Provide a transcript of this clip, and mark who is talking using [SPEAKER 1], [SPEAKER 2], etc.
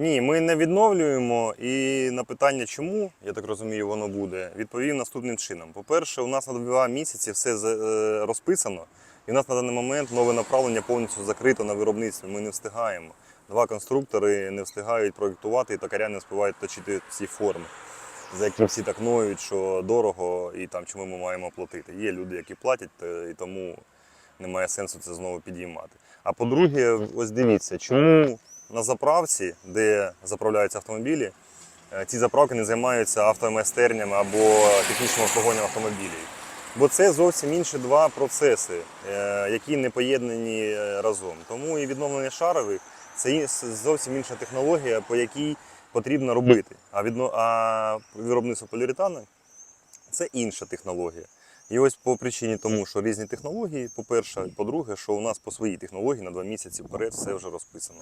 [SPEAKER 1] Ні, ми не відновлюємо. І на питання, чому, я так розумію, воно буде, відповів наступним чином. По-перше, у нас на два місяці все е, розписано, і у нас на даний момент нове направлення повністю закрито на виробництві. Ми не встигаємо. Два конструктори не встигають проєктувати, і токаря не встигають точити всі форми, за які всі так ноють, що дорого і там чому ми маємо платити. Є люди, які платять, е, і тому немає сенсу це знову підіймати. А по-друге, ось дивіться, чому на заправці, де заправляються автомобілі, е, ці заправки не займаються автомайстернями або технічним обслуговуванням автомобілів. Бо це зовсім інші два процеси, е, які не поєднані е, разом. Тому і відновлення шарових це зовсім інша технологія, по якій потрібно робити. А, відно... а виробництво поліуретану це інша технологія. І ось по причині тому, що різні технології, по-перше, по-друге, що у нас по своїй технології на два місяці вперед все вже розписано.